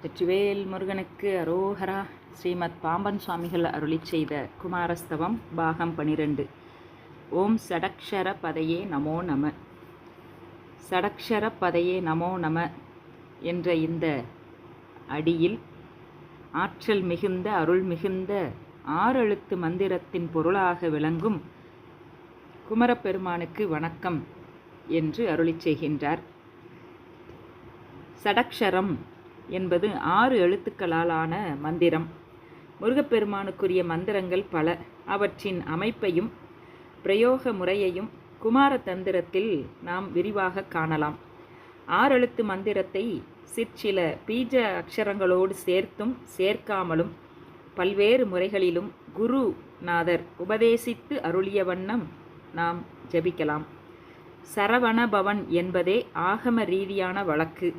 வெற்றிவேல் முருகனுக்கு அரோஹரா ஸ்ரீமத் பாம்பன் சுவாமிகள் அருளி செய்த குமாரஸ்தவம் பாகம் பனிரெண்டு. ஓம் சடக்ஷர பதையே நமோ நம. சடக்ஷர பதையே நமோ நம என்ற இந்த அடியில் ஆற்றல் மிகுந்த அருள் மிகுந்த ஆறெழுத்து மந்திரத்தின் பொருளாக விளங்கும் குமரப்பெருமானுக்கு வணக்கம் என்று அருளி செய்கின்றார். சடக்ஷரம் என்பது ஆறு எழுத்துக்களால் ஆன மந்திரம். முருகப்பெருமானுக்குரிய மந்திரங்கள் பல. அவற்றின் அமைப்பையும் பிரயோக முறையையும் குமார தந்திரத்தில் நாம் விரிவாக காணலாம். ஆறெழுத்து மந்திரத்தை சிற்சில பீஜ அக்ஷரங்களோடு சேர்த்தும் சேர்க்காமலும் பல்வேறு முறைகளிலும் குருநாதர் உபதேசித்து அருளிய வண்ணம் நாம் ஜபிக்கலாம். சரவணபவன் என்பதே ஆகம ரீதியான வழக்கு.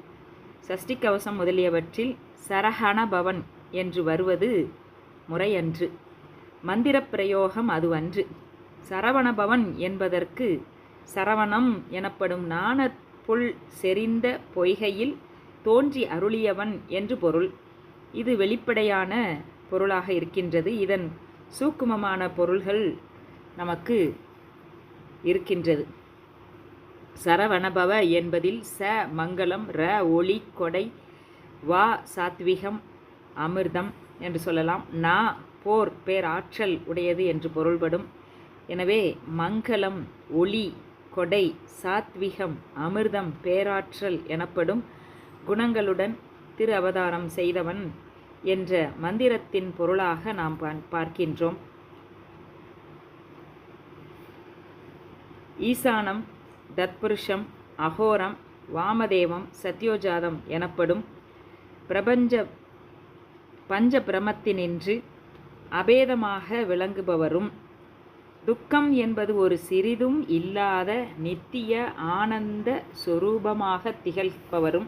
சஷ்டி கவசம் முதலியவற்றில் சரஹணபவன் என்று வருவது முறையன்று. மந்திர பிரயோகம் அதுவன்று. சரவணபவன் என்பதற்கு சரவணம் எனப்படும் நாண புல் செறிந்த பொய்கையில் தோன்றி அருளியவன் என்று பொருள். இது வெளிப்படையான பொருளாக இருக்கின்றது. இதன் சூக்குமமான பொருள்கள் நமக்கு இருக்கின்றது. சரவணபவ என்பதில் ச மங்களம் ர ஒளி கொடை வா சாத்விகம் அமிர்தம் என்று சொல்லலாம். நா போர் பேராற்றல் உடையது என்று பொருள்படும். எனவே மங்களம் ஒளி கொடை சாத்விகம் அமிர்தம் பேராற்றல் எனப்படும் குணங்களுடன் திரு அவதாரம் செய்தவன் என்ற மந்திரத்தின் பொருளாக நாம் பார்க்கின்றோம். ஈசானம் தத்புருஷம் அகோரம் வாமதேவம் சத்யோஜாதம் எனப்படும் பிரபஞ்ச பஞ்ச பிரமத்தினின்று அபேதமாக விளங்குபவரும் துக்கம் என்பது ஒரு சிறிதும் இல்லாத நித்திய ஆனந்த சொரூபமாக திகழ்பவரும்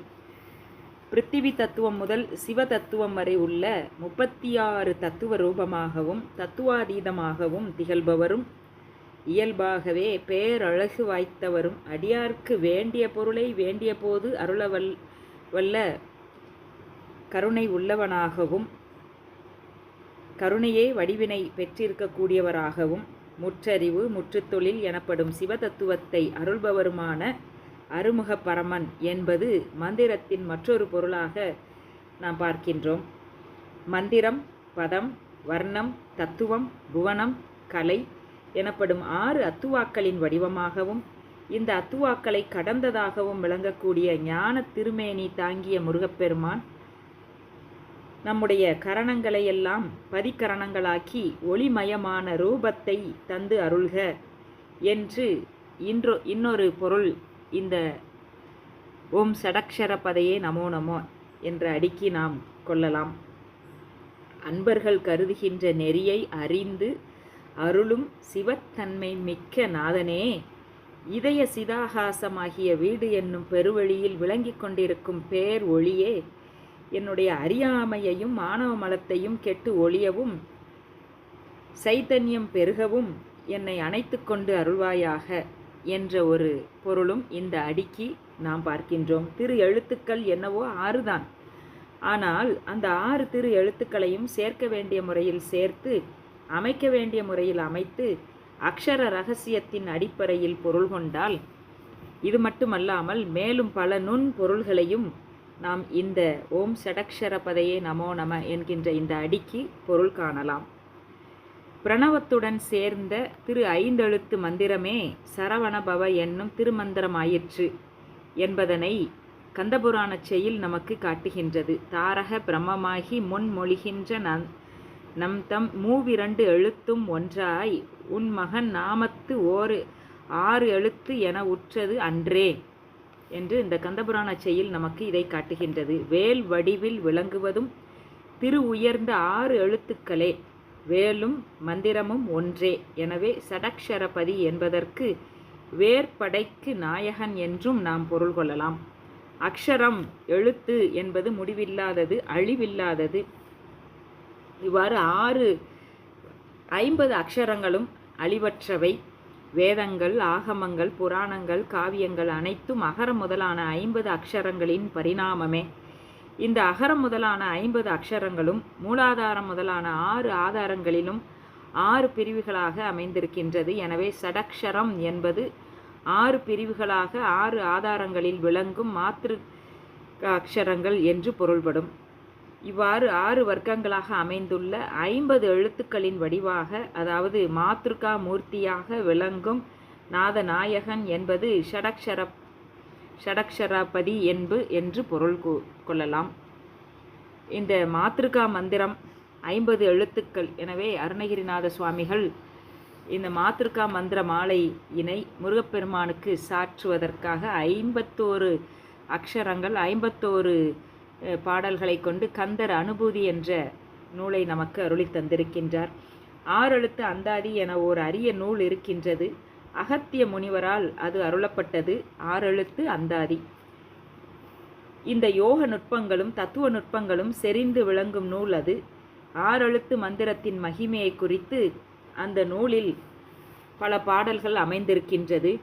பிருத்திவி தத்துவம் முதல் சிவ தத்துவம் வரை உள்ள முப்பத்தி ஆறு தத்துவ ரூபமாகவும் தத்துவாதீதமாகவும் திகழ்பவரும் இயல்பாகவே பேரழகு வாய்த்தவரும் அடியார்க்கு வேண்டிய பொருளை வேண்டிய போது அருளவல் வல்ல கருணை உள்ளவனாகவும் கருணையே வடிவினை பெற்றிருக்கக்கூடியவராகவும் முற்றறிவு முற்றுத்தொழில் எனப்படும் சிவதத்துவத்தை அருள்பவருமான அருமுக பரமன் என்பது மந்திரத்தின் மற்றொரு பொருளாக நாம் பார்க்கின்றோம். மந்திரம் பதம் வர்ணம் தத்துவம் புவனம் கலை எனப்படும் ஆறு அத்துவாக்களின் வடிவமாகவும் இந்த அத்துவாக்களை கடந்ததாகவும் விளங்கக்கூடிய ஞான திருமேனி தாங்கிய முருகப்பெருமான் நம்முடைய கரணங்களை எல்லாம் பதிக்கரணங்களாக்கி ஒளிமயமான ரூபத்தை தந்து அருள்க என்று இன்றோ இன்னொரு பொருள் இந்த ஓம் சடக்ஷர பதையே நமோ நமோ என்ற அடிக்கி நாம் கொள்ளலாம். அன்பர்கள் கருதுகின்ற நெறியை அறிந்து அருளும் சிவத்தன்மை மிக்க நாதனே. இதய சிதாகாசமாகிய வீடு என்னும் பெருவழியில் விளங்கிக் கொண்டிருக்கும் பேர் ஒளியே. என்னுடைய அறியாமையையும் மாணவ மலத்தையும் கெட்டு ஒளியவும் சைத்தன்யம் பெருகவும் என்னை அணைத்து கொண்டு அருள்வாயாக என்ற ஒரு பொருளும் இந்த அடிக்கு நாம் பார்க்கின்றோம். திரு எழுத்துக்கள் என்னவோ ஆறுதான். ஆனால் அந்த ஆறு திரு எழுத்துக்களையும் சேர்க்க வேண்டிய முறையில் சேர்த்து அமைக்க வேண்டிய முறையில் அமைத்து அக்ஷர ரகசியத்தின் அடிப்படையில் பொருள் கொண்டால் இது மட்டுமல்லாமல் மேலும் பல நுண் பொருள்களையும் நாம் இந்த ஓம் சடக்ஷர பதையே நமோ நம என்கின்ற இந்த அடிக்கு பொருள் காணலாம். பிரணவத்துடன் சேர்ந்த திரு ஐந்தெழுத்து மந்திரமே சரவணபவ என்னும் திருமந்திரமாயிற்று என்பதனை கந்தபுராணச் செயல் நமக்கு காட்டுகின்றது. தாரக பிரம்மமாகி முன்மொழிகின்ற நன் நம் தம் மூவிரண்டு எழுத்தும் ஒன்றாய் உன் மகன் நாமத்து ஓர் ஆறு எழுத்து என உற்றது அன்றே. என்று இந்த கந்தபுராண செயல் நமக்கு இதை காட்டுகின்றது. வேல் வடிவில் விளங்குவதும் திரு உயர்ந்த ஆறு எழுத்துக்களே வேலும் மந்திரமும் ஒன்றே. எனவே சடக்ஷரபதி என்பதற்கு வேர்படைக்கு நாயகன் என்றும் நாம் பொருள் கொள்ளலாம். அக்ஷரம் எழுத்து என்பது முடிவில்லாதது அழிவில்லாதது இவ்வாறு ஆறு ஐம்பது அக்ஷரங்களும் அழிவற்றவை. வேதங்கள் ஆகமங்கள் புராணங்கள் காவியங்கள் அனைத்தும் அகர முதலான ஐம்பது அக்ஷரங்களின் பரிணாமமே. இந்த அகரம் முதலான ஐம்பது அக்ஷரங்களும் மூலாதாரம் முதலான ஆறு ஆதாரங்களிலும் ஆறு பிரிவுகளாக அமைந்திருக்கின்றது. எனவே சடக்ஷரம் என்பது ஆறு பிரிவுகளாக ஆறு ஆதாரங்களில் விளங்கும் மாத்திரு அக்ஷரங்கள் என்று பொருள்படும். இவ்வாறு ஆறு வர்க்கங்களாக அமைந்துள்ள ஐம்பது எழுத்துக்களின் வடிவாக அதாவது மாத்ருகா மூர்த்தியாக விளங்கும் நாதநாயகன் என்பது ஷடக்ஷர ஷடக்ஷரபதி என்பு என்று பொருள் கொள்ளலாம். இந்த மாத்ருகா மந்திரம் ஐம்பது எழுத்துக்கள் எனவே அருணகிரிநாத சுவாமிகள் இந்த மாத்ருகா மந்திர மாலையினை முருகப்பெருமானுக்கு சாற்றுவதற்காக ஐம்பத்தோரு அக்ஷரங்கள் ஐம்பத்தோரு பாடல்களை கொண்டு கந்தர் அனுபூதி என்ற நூலை நமக்கு அருளி தந்திருக்கின்றார். ஆறெழுத்து அந்தாதி என ஓர் அரிய நூல் இருக்கின்றது. அகத்திய முனிவரால் அது அருளப்பட்டது ஆறெழுத்து அந்தாதி. இந்த யோக நுட்பங்களும் தத்துவ நுட்பங்களும் செறிந்து விளங்கும் நூல் அது. ஆறெழுத்து மந்திரத்தின் மகிமையை குறித்து அந்த நூலில் பல பாடல்கள் அமைந்திருக்கின்றது.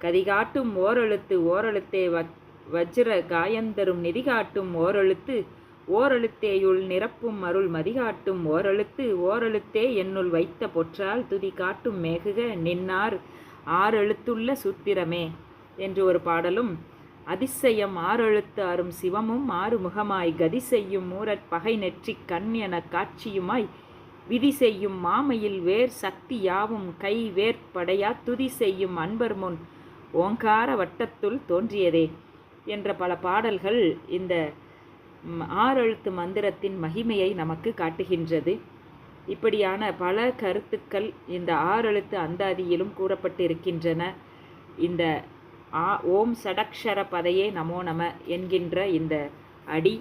கதிகாட்டும் ஓரெழுத்து ஓரெழுத்தே வக் வஜ்ர காயந்தரும் நிதிகாட்டும் ஓரெழுத்து ஓரெழுத்தேயுள் நிரப்பும் அருள் மதிகாட்டும் ஓரெழுத்து ஓரெழுத்தே என்னுள் வைத்த பொற்றால் துதி காட்டும் மேகுக நின்னார் ஆறெழுத்துள்ள சூத்திரமே. என்று ஒரு பாடலும் அதிசயம் ஆறெழுத்து அரும் சிவமும் ஆறுமுகமாய் கதி செய்யும் மூரற் பகை நெற்றிக் கண் என காட்சியுமாய் விதி செய்யும் மாமையில் வேர் சக்தி யாவும் கை வேற்படையா துதி செய்யும் அன்பர் முன் ஓங்கார வட்டத்துள் தோன்றியதே. என்ற பல பாடல்கள் இந்த ஆறெழுத்து மந்திரத்தின் மகிமையை நமக்கு காட்டுகின்றது. இப்படியான பல கருத்துக்கள் இந்த ஆறெழுத்து அந்தாதியிலும் கூறப்பட்டிருக்கின்றன. இந்த ஆ ஓம் சடக்ஷர பதையே நமோ நம என்கின்ற இந்த அடி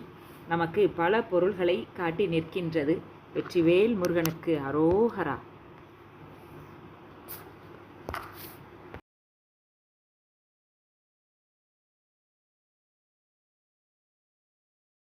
நமக்கு பல பொருள்களை காட்டி நிற்கின்றது. வெற்றிவேல் முருகனுக்கு அரோகரா